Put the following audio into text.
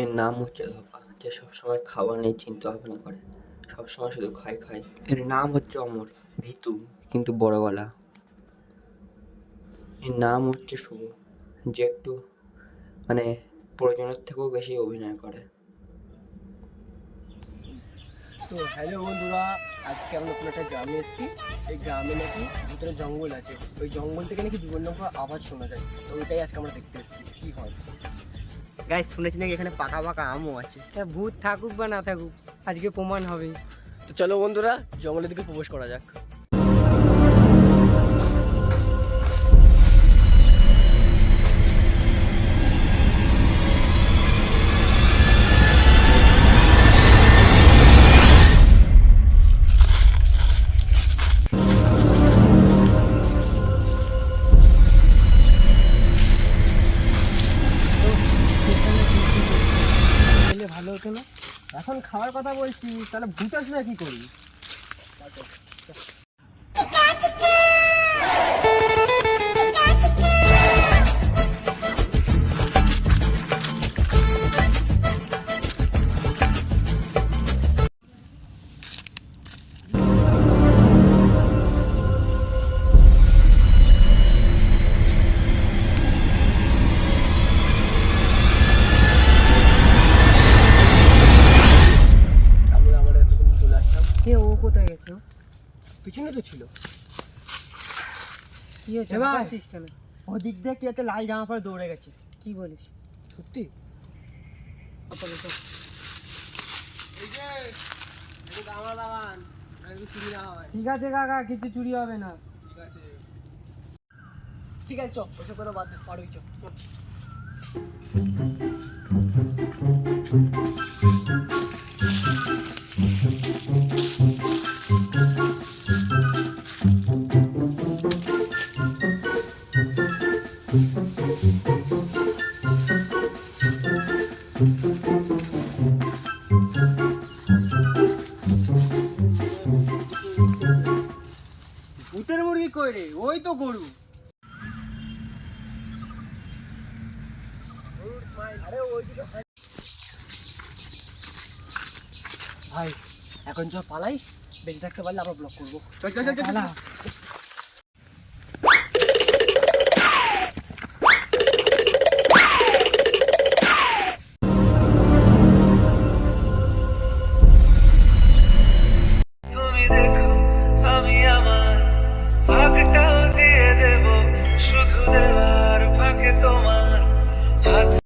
এর নাম হচ্ছে ধপা, যে সবসময় খাওয়া নিয়ে চিন্তা ভাবনা করে। সবসময় শুধু খাই খাই। এর নাম হচ্ছে অমর, ভীতু, কিন্তু বড় গলা। এর নাম হচ্ছে শুভ, যে একটু মানে প্রয়োজনের থেকেও বেশি অভিনয় করে। তো হ্যালো বন্ধুরা, আজকে আমরা নতুন একটা গ্রামে এসেছি। এই গ্রামে নাকি ভিতরে জঙ্গল আছে। ওই জঙ্গল থেকে নাকি বিভিন্ন রকম আওয়াজ শোনা যায়। তো ওইটাই আজকে আমরা দেখতে এসেছি। কি হয়? গাইস শুনেছি নাকি এখানে পাকা পাকা আমও আছে। তা ভূত থাকুক বা না থাকুক আজকে প্রমাণ হবে তো চলো বন্ধুরা জঙ্গলের দিকে প্রবেশ করা যাক। এখন খাওয়ার কথা বলছি তাহলে ভূত না কি করি? গেছে পিছনে তো ছিল। কি হয়েছে? কেন? ওদিক দিয়ে কি একটা লাল জামা পরে দৌড়ে গেছে। কি বলিস? সত্যি? আপাতত। আমার বাগান ঠিক আছে কাকা কিছু চুরি হবে না। ঠিক আছে। ঠিক আছে চ ওসব কথা বাদ দে পারবি চ ভূতের মুরগি কই রে? ওই তো গরু। ভাই এখন চ পালাই বেঁচে থাকতে পারলে আবার ব্লক করব। চল চল চল।